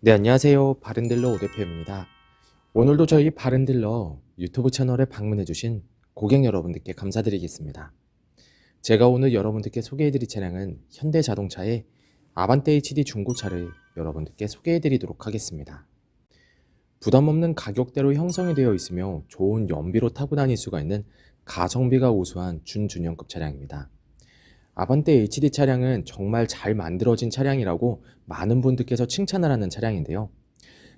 네, 안녕하세요. 바른딜러 오대표입니다. 오늘도 저희 바른딜러 유튜브 채널에 방문해주신 고객 여러분들께 감사드리겠습니다. 제가 오늘 여러분들께 소개해드릴 차량은 현대자동차의 아반떼 HD 중고차를 여러분들께 소개해드리도록 하겠습니다. 부담 없는 가격대로 형성이 되어 있으며 좋은 연비로 타고 다닐 수가 있는 가성비가 우수한 준준형급 차량입니다. 아반떼 HD 차량은 정말 잘 만들어진 차량이라고 많은 분들께서 칭찬을 하는 차량인데요.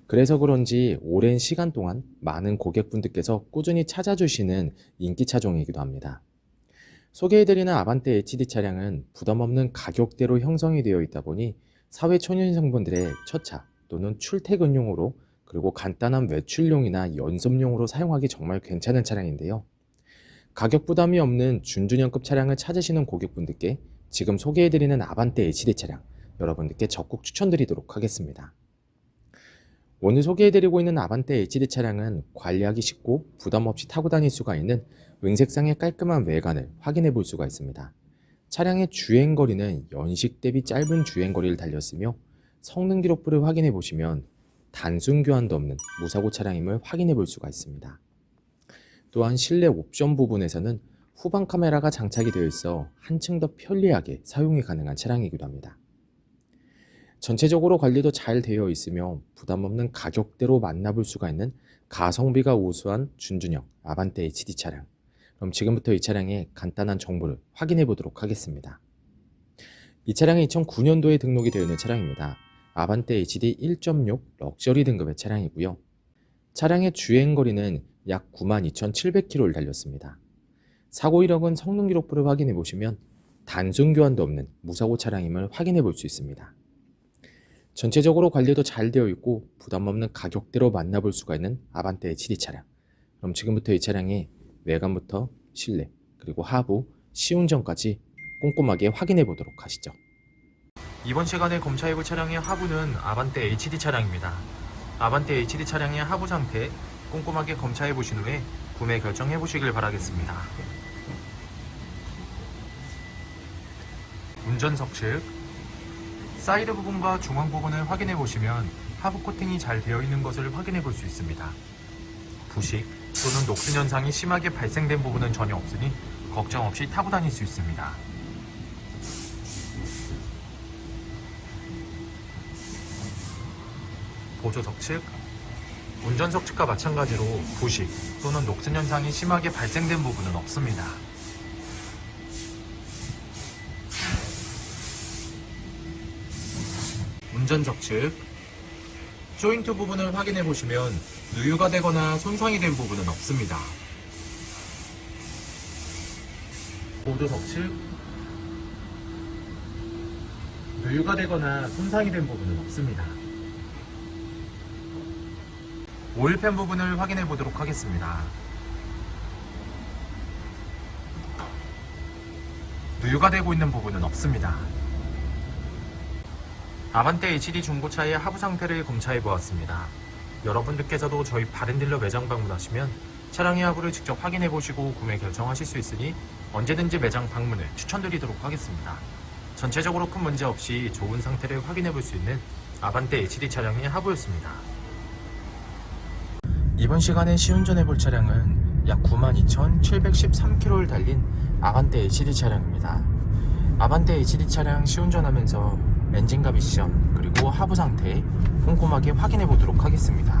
그래서 그런지 오랜 시간 동안 많은 고객분들께서 꾸준히 찾아주시는 인기 차종이기도 합니다. 소개해드리는 아반떼 HD 차량은 부담 없는 가격대로 형성이 되어 있다 보니 사회 초년생분들의 첫차 또는 출퇴근용으로 그리고 간단한 외출용이나 연습용으로 사용하기 정말 괜찮은 차량인데요. 가격 부담이 없는 준준형급 차량을 찾으시는 고객분들께 지금 소개해드리는 아반떼 HD 차량 여러분들께 적극 추천드리도록 하겠습니다. 오늘 소개해드리고 있는 아반떼 HD 차량은 관리하기 쉽고 부담 없이 타고 다닐 수가 있는 은색상의 깔끔한 외관을 확인해 볼 수가 있습니다. 차량의 주행거리는 연식 대비 짧은 주행거리를 달렸으며 성능 기록부를 확인해 보시면 단순 교환도 없는 무사고 차량임을 확인해 볼 수가 있습니다. 또한 실내 옵션 부분에서는 후방 카메라가 장착이 되어 있어 한층 더 편리하게 사용이 가능한 차량이기도 합니다. 전체적으로 관리도 잘 되어 있으며 부담 없는 가격대로 만나볼 수가 있는 가성비가 우수한 준준형 아반떼 HD 차량. 그럼 지금부터 이 차량의 간단한 정보를 확인해 보도록 하겠습니다. 이 차량은 2009년도에 등록이 되어 있는 차량입니다. 아반떼 HD 1.6 럭셔리 등급의 차량이고요. 차량의 주행 거리는 약 92,700km를 달렸습니다. 사고 이력은 성능 기록부를 확인해 보시면 단순 교환도 없는 무사고 차량임을 확인해 볼 수 있습니다. 전체적으로 관리도 잘 되어 있고 부담 없는 가격대로 만나볼 수가 있는 아반떼 HD 차량. 그럼 지금부터 이 차량의 외관부터 실내 그리고 하부 시운전까지 꼼꼼하게 확인해 보도록 하시죠. 이번 시간에 검차해볼 차량의 하부는 아반떼 HD 차량입니다. 아반떼 HD 차량의 하부 상태 꼼꼼하게 검차해 보신 후에 구매 결정해 보시길 바라겠습니다. 운전석 측 사이드 부분과 중앙 부분을 확인해 보시면 하부 코팅이 잘 되어 있는 것을 확인해 볼 수 있습니다. 부식 또는 녹슨 현상이 심하게 발생된 부분은 전혀 없으니 걱정 없이 타고 다닐 수 있습니다. 보조석 측 운전석 측과 마찬가지로 부식 또는 녹슨 현상이 심하게 발생된 부분은 없습니다. 운전석 측 조인트 부분을 확인해 보시면 누유가 되거나 손상이 된 부분은 없습니다. 보조석 측 누유가 되거나 손상이 된 부분은 없습니다. 오일팬 부분을 확인해 보도록 하겠습니다. 누유가 되고 있는 부분은 없습니다. 아반떼 HD 중고차의 하부 상태를 검차해 보았습니다. 여러분들께서도 저희 바른딜러 매장 방문하시면 차량의 하부를 직접 확인해 보시고 구매 결정하실 수 있으니 언제든지 매장 방문을 추천드리도록 하겠습니다. 전체적으로 큰 문제 없이 좋은 상태를 확인해 볼 수 있는 아반떼 HD 차량의 하부였습니다. 이번 시간에 시운전해 볼 차량은 약 92,713km를 달린 아반떼 HD 차량입니다. 아반떼 HD 차량 시운전하면서 엔진과 미션 그리고 하부 상태 꼼꼼하게 확인해 보도록 하겠습니다.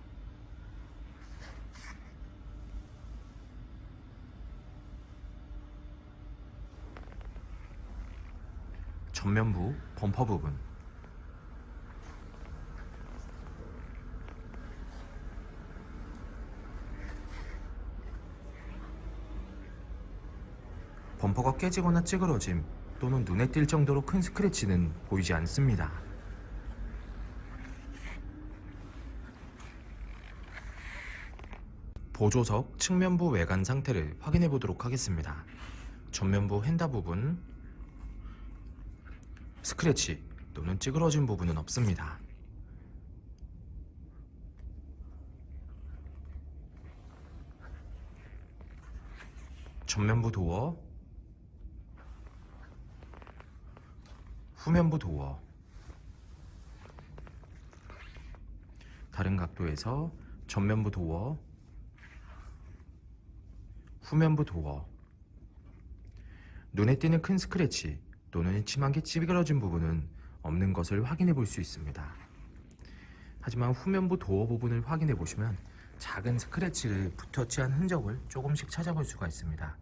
전면부 범퍼 부분 범퍼가 깨지거나 찌그러짐 또는 눈에 띌 정도로 큰 스크래치는 보이지 않습니다. 보조석 측면부 외관 상태를 확인해 보도록 하겠습니다. 전면부 핸다 부분 스크래치 또는 찌그러진 부분은 없습니다. 전면부 도어 후면부 도어 다른 각도에서 전면부 도어 후면부 도어 눈에 띄는 큰 스크래치 또는 심하게 찌그러진 부분은 없는 것을 확인해 볼 수 있습니다. 하지만 후면부 도어 부분을 확인해 보시면 작은 스크래치를 붓터치한 흔적을 조금씩 찾아볼 수가 있습니다.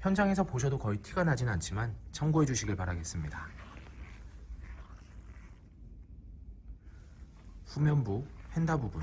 현장에서 보셔도 거의 티가 나진 않지만 참고해 주시길 바라겠습니다. 후면부 펜다 부분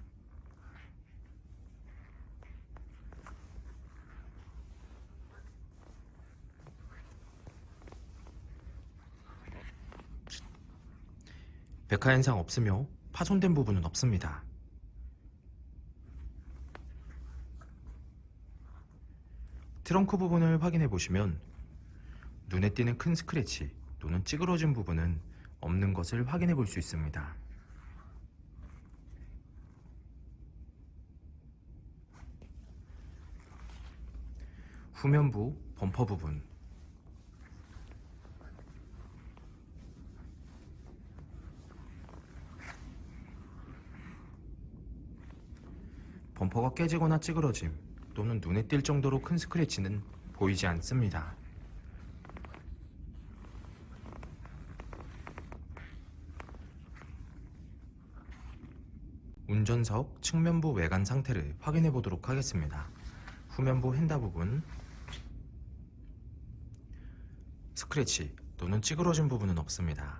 백화 현상 없으며 파손된 부분은 없습니다. 트렁크 부분을 확인해 보시면 눈에 띄는 큰 스크래치 또는 찌그러진 부분은 없는 것을 확인해 볼 수 있습니다. 후면부 범퍼 부분 범퍼가 깨지거나 찌그러짐 또는 눈에 띌 정도로 큰 스크래치는 보이지 않습니다. 운전석 측면부 외관 상태를 확인해 보도록 하겠습니다. 후면부 핸다 부분 스크래치 또는 찌그러진 부분은 없습니다.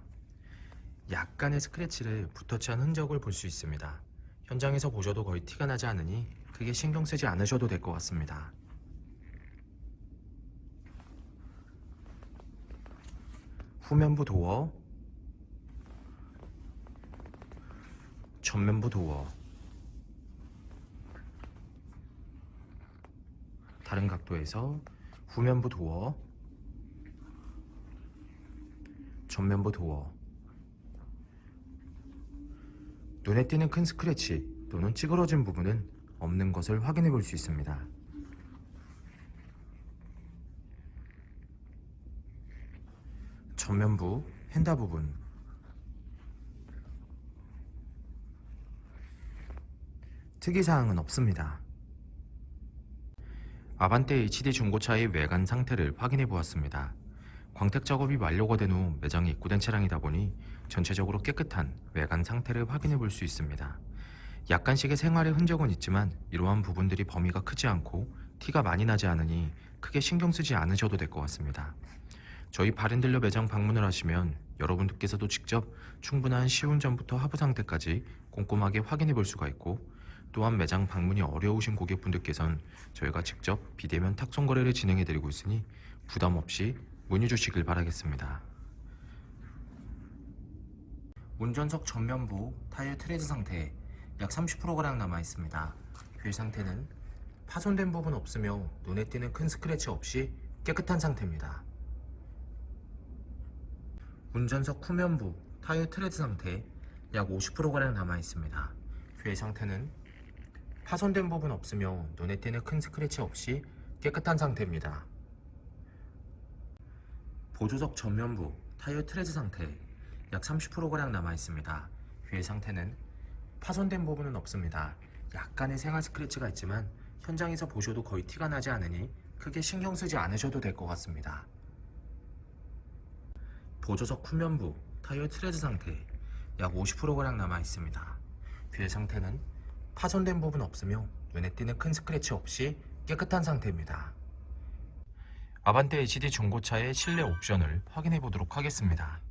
약간의 스크래치를 붓터치한 흔적을 볼 수 있습니다. 현장에서 보셔도 거의 티가 나지 않으니 크게 신경 쓰지 않으셔도 될 것 같습니다. 후면부 도어. 전면부 도어. 다른 각도에서 후면부 도어, 전면부 도어, 눈에 띄는 큰 스크래치 또는 찌그러진 부분은 없는 것을 확인해 볼 수 있습니다. 전면부 휀다 부분 특이사항은 없습니다. 아반떼 HD 중고차의 외관 상태를 확인해 보았습니다. 광택 작업이 완료가 된 후 매장에 입고된 차량이다 보니 전체적으로 깨끗한 외관 상태를 확인해 볼 수 있습니다. 약간씩의 생활의 흔적은 있지만 이러한 부분들이 범위가 크지 않고 티가 많이 나지 않으니 크게 신경 쓰지 않으셔도 될 것 같습니다. 저희 바렌딜러 매장 방문을 하시면 여러분들께서도 직접 충분한 시운전부터 하부 상태까지 꼼꼼하게 확인해 볼 수가 있고 또한 매장 방문이 어려우신 고객분들께선 저희가 직접 비대면 탁송 거래를 진행해 드리고 있으니 부담 없이 문의 주시길 바라겠습니다. 운전석 전면부 타이어 트레드 상태 약 30%가량 남아 있습니다. 휠 상태는 파손된 부분 없으며 눈에 띄는 큰 스크래치 없이 깨끗한 상태입니다. 운전석 후면부 타이어 트레드 상태 약 50%가량 남아 있습니다. 휠 상태는 파손된 부분 없으며 눈에 띄는 큰 스크래치 없이 깨끗한 상태입니다. 보조석 전면부 타이어 트레드 상태 약 30%가량 남아 있습니다. 휠 상태는 파손된 부분은 없습니다. 약간의 생활 스크래치가 있지만 현장에서 보셔도 거의 티가 나지 않으니 크게 신경 쓰지 않으셔도 될 것 같습니다. 보조석 후면부 타이어 트레드 상태 약 50%가량 남아 있습니다. 휠 상태는 파손된 부분 없으며 눈에 띄는 큰 스크래치 없이 깨끗한 상태입니다. 아반떼 HD 중고차의 실내 옵션을 확인해 보도록 하겠습니다.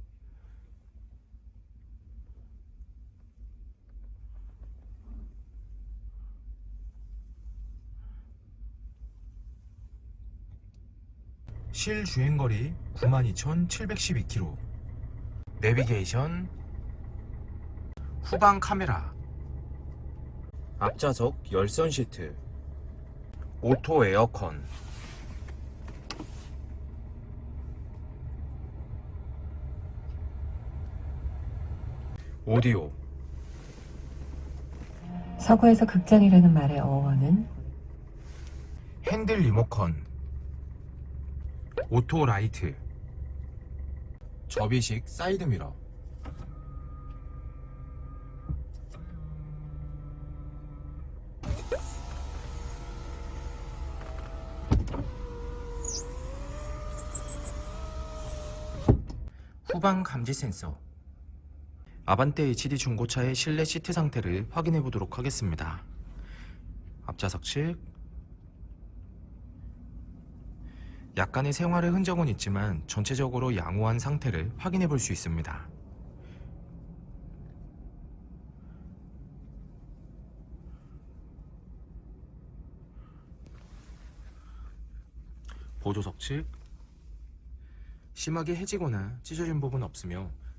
실 주행거리 92,712km 내비게이션 후방 카메라 앞좌석 열선 시트 오토 에어컨 오디오. 서구에서 극장이라는 말의 어원은? 핸들 리모컨. 오토 라이트. 접이식 사이드 미러. 후방 감지 센서 아반떼 HD 중고차의 실내 시트 상태를 확인해 보도록 하겠습니다. 앞좌석 측 약간의 생활의 흔적은 있지만 전체적으로 양호한 상태를 확인해 볼 수 있습니다. 보조석 측 심하게 해지거나 찢어진 부분 없으며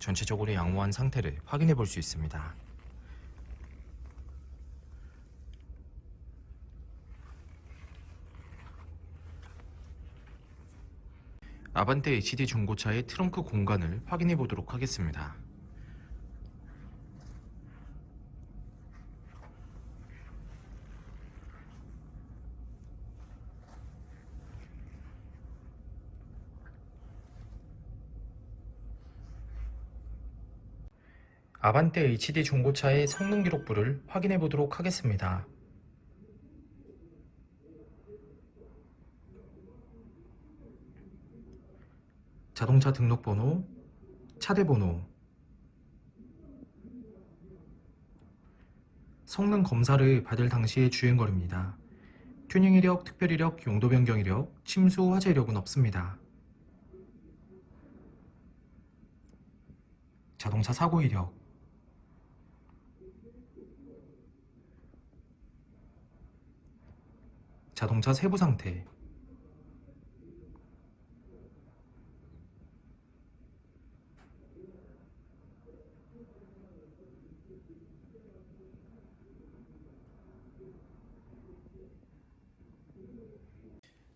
전체적으로 양호한 상태를 확인해 볼 수 있습니다. 아반떼 HD 중고차의 트렁크 공간을 확인해 보도록 하겠습니다. 아반떼 HD 중고차의 성능 기록부를 확인해 보도록 하겠습니다. 자동차 등록번호, 차대번호, 성능 검사를 받을 당시의 주행거리입니다. 튜닝 이력, 특별 이력, 용도 변경 이력, 침수, 화재력은 없습니다. 자동차 사고 이력, 자동차 세부 상태,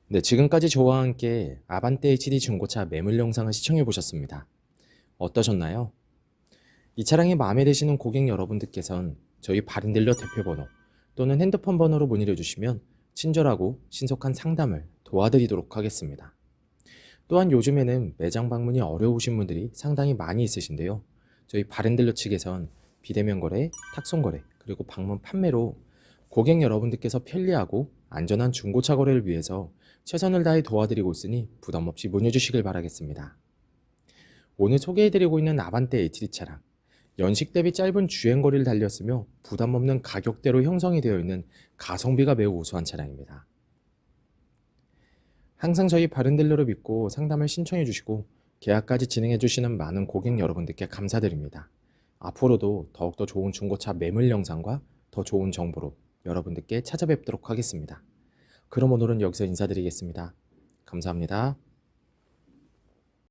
네, 지금까지 저와 함께 아반떼 HD 중고차 매물 영상을 시청해 보셨습니다. 어떠셨나요? 이 차량이 마음에 드시는 고객 여러분들께선 저희 바른딜러 대표번호 또는 핸드폰 번호로 문의를 주시면 친절하고 신속한 상담을 도와드리도록 하겠습니다. 또한 요즘에는 매장 방문이 어려우신 분들이 상당히 많이 있으신데요. 저희 바른딜러 측에선 비대면 거래, 탁송 거래, 그리고 방문 판매로 고객 여러분들께서 편리하고 안전한 중고차 거래를 위해서 최선을 다해 도와드리고 있으니 부담 없이 문의 주시길 바라겠습니다. 오늘 소개해드리고 있는 아반떼 HD 차량. 연식 대비 짧은 주행거리를 달렸으며 부담 없는 가격대로 형성이 되어 있는 가성비가 매우 우수한 차량입니다. 항상 저희 바른딜러를 믿고 상담을 신청해 주시고 계약까지 진행해 주시는 많은 고객 여러분들께 감사드립니다. 앞으로도 더욱더 좋은 중고차 매물 영상과 더 좋은 정보로 여러분들께 찾아뵙도록 하겠습니다. 그럼 오늘은 여기서 인사드리겠습니다. 감사합니다.